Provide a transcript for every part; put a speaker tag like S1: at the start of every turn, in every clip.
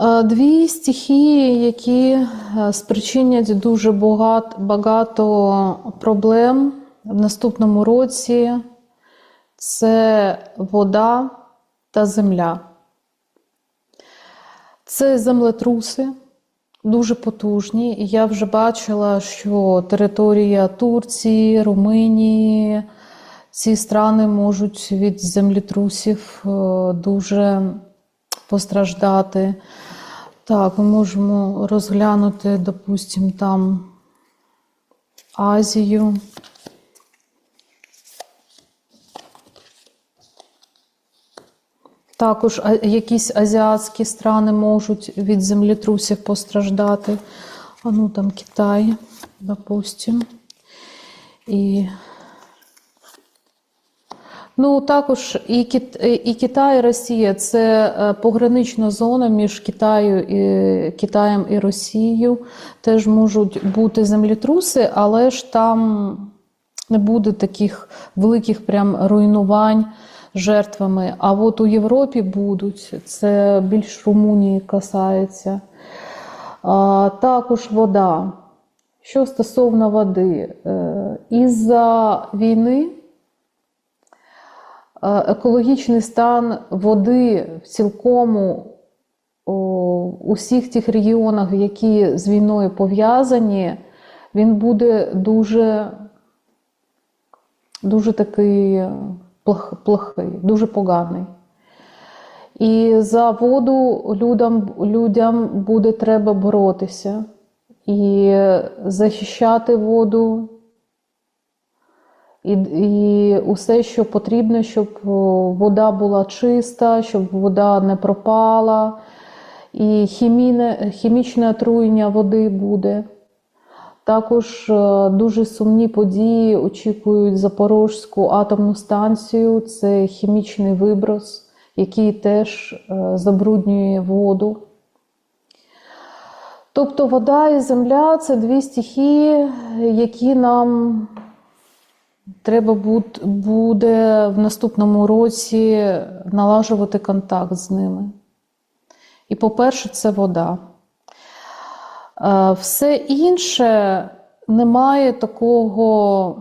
S1: Е, Дві стихії, які е, спричинять дуже багато, проблем в наступному році, це вода та земля. Це землетруси, дуже потужні. І я вже бачила, що територія Турції, Румунії, ці страни можуть від землетрусів е, дуже постраждати. Так, ми можемо розглянути, допустимо, там Азію. Також якісь азіатські страни можуть від землетрусів постраждати. А ну там Китай, допустим. І Ну, також і, Кит... і Китай, і Росія це е, погранична зона між Китаю і... Китаєм і Росією. Теж можуть бути землетруси, але ж там не буде таких великих прям руйнувань жертвами. А от у Європі будуть. Це більш Румунії касається. А, також вода. Що стосовно води, Е, із-за війни. Е, екологічний стан води в цілкому у всіх тих регіонах, які з війною пов'язані, він буде дуже, дуже такий плох- плохий, дуже поганий. І за воду людям, людям буде треба боротися і захищати воду, і, і усе, що потрібно, щоб вода була чиста, щоб вода не пропала, і хімійне, хімічне отруєння води буде. Також е, дуже сумні події очікують Запорозьку атомну станцію. Це хімічний виброс, який теж е, забруднює воду. Тобто вода і земля це дві стихії, які нам Треба буде в наступному році налажувати контакт з ними. І, по-перше, це вода. Е, Все інше не має такого,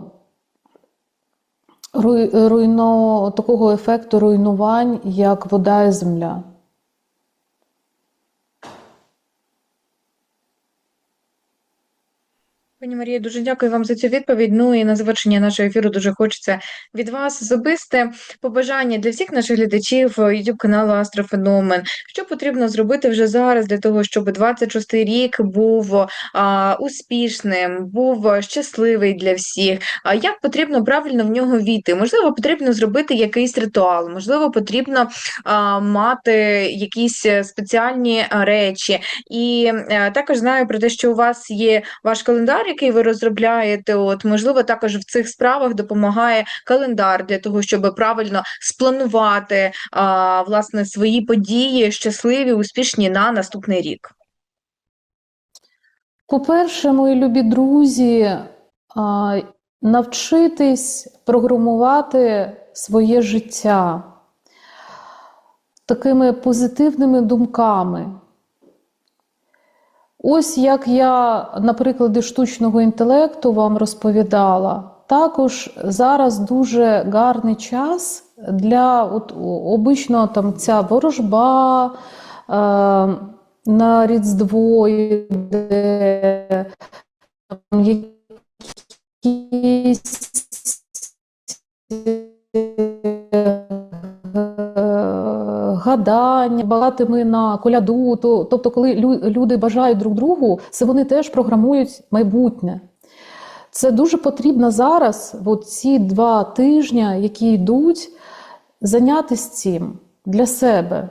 S1: руйно, такого ефекту руйнувань, як вода і земля.
S2: Пані Марія, дуже дякую вам за цю відповідь. Ну і на завершення нашого ефіру дуже хочеться від вас особисте побажання для всіх наших глядачів youtube каналу Астрофеномен. Що потрібно зробити вже зараз для того, щоб 26-й рік був а, успішним, був щасливий для всіх? А як потрібно правильно в нього війти? Можливо, потрібно зробити якийсь ритуал, можливо, потрібно а, мати якісь спеціальні речі. І е, також знаю про те, що у вас є ваш календар, який ви розробляєте. От можливо, також в цих справах допомагає календар для того, щоб правильно спланувати а, власне свої події, щасливі, успішні на наступний рік.
S1: По-перше, мої любі друзі, навчитись програмувати своє життя такими позитивними думками. Ось як я на прикладі штучного інтелекту вам розповідала, також зараз дуже гарний час для от, обично там ця ворожба е, на Різдво йде, якісь гадання, багатими на коляду. То, тобто, коли люди бажають друг другу, це вони теж програмують майбутнє. Це дуже потрібно зараз, от ці два тижні, які йдуть, зайнятися цим для себе,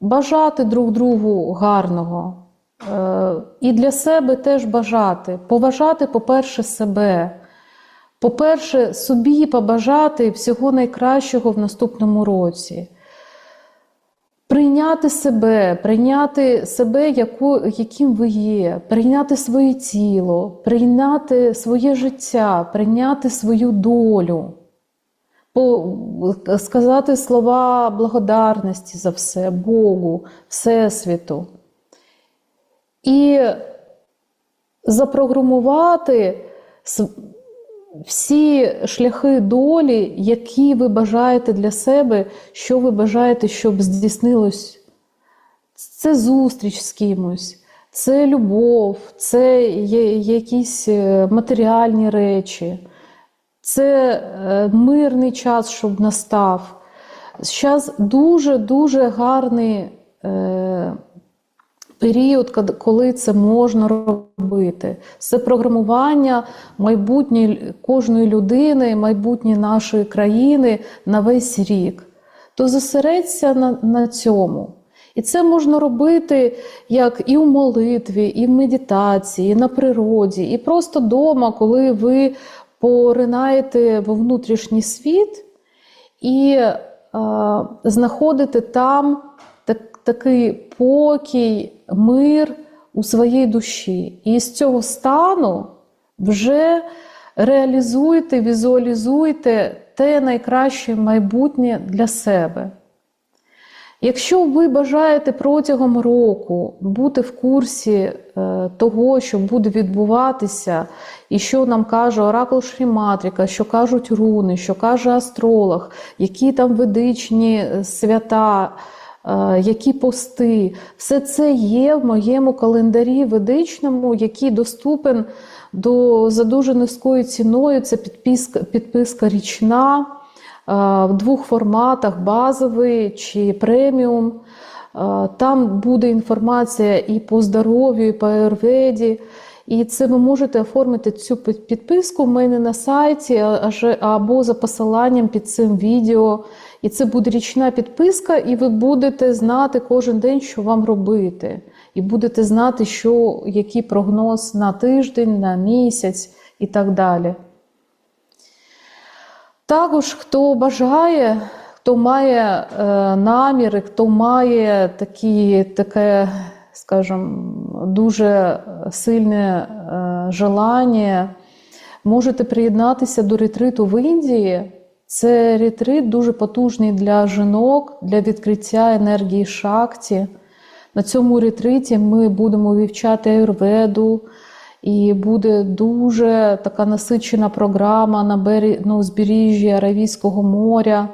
S1: бажати друг другу гарного. Е, І для себе теж бажати, поважати, по-перше, себе. По-перше, собі побажати всього найкращого в наступному році. Прийняти себе, прийняти себе, яку, яким ви є, прийняти своє тіло, прийняти своє життя, прийняти свою долю, сказати слова благодарності за все, Богу, Всесвіту. і запрограмувати всі шляхи долі, які ви бажаєте для себе, що ви бажаєте, щоб здійснилось. Це зустріч з кимось, це любов, це якісь е, матеріальні речі, це е, мирний час, щоб настав. Зараз дуже-дуже гарний е, період, коли це можна робити. Це програмування майбутньої кожної людини, майбутнє нашої країни на весь рік. То зосередься на, на цьому. І це можна робити як і у молитві, і в медитації, і на природі, і просто вдома, коли ви поринаєте во внутрішній світ і е, знаходите там такий покій, мир у своїй душі. І з цього стану вже реалізуйте, візуалізуйте те найкраще майбутнє для себе. Якщо ви бажаєте протягом року бути в курсі е, того, що буде відбуватися, і що нам каже Оракул Шріматріка, що кажуть руни, що каже астролог, які там ведичні е, свята, які пости, все це є в моєму календарі ведичному, який доступен до за дуже низькою ціною. Це підписка, підписка річна в двох форматах: базовий чи преміум. Е, Там буде інформація і по здоров'ю, і по аюрведі. І це ви можете оформити цю підписку в мене на сайті або за посиланням під цим відео. І це буде річна підписка, і ви будете знати кожен день, що вам робити. І будете знати, що, який прогноз на тиждень, на місяць і так далі. Також, хто бажає, хто має е, наміри, хто має такі, таке, скажімо, дуже сильне е, желання, можете приєднатися до ретриту в Індії. Це ретрит дуже потужний для жінок, для відкриття енергії шакті. На цьому ретриті ми будемо вивчати аюрведу, і буде дуже така насичена програма на бері... на узбережжі Аравійського моря.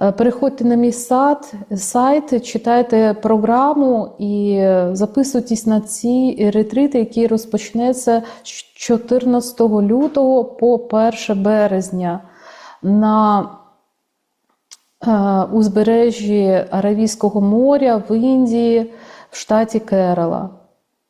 S1: Е, Переходьте на мій сад, сайт, читайте програму і записуйтесь на ці ретрити, які розпочнеться з 14 лютого по 1 березня на е, узбережжі Аравійського моря в Індії в штаті Керала.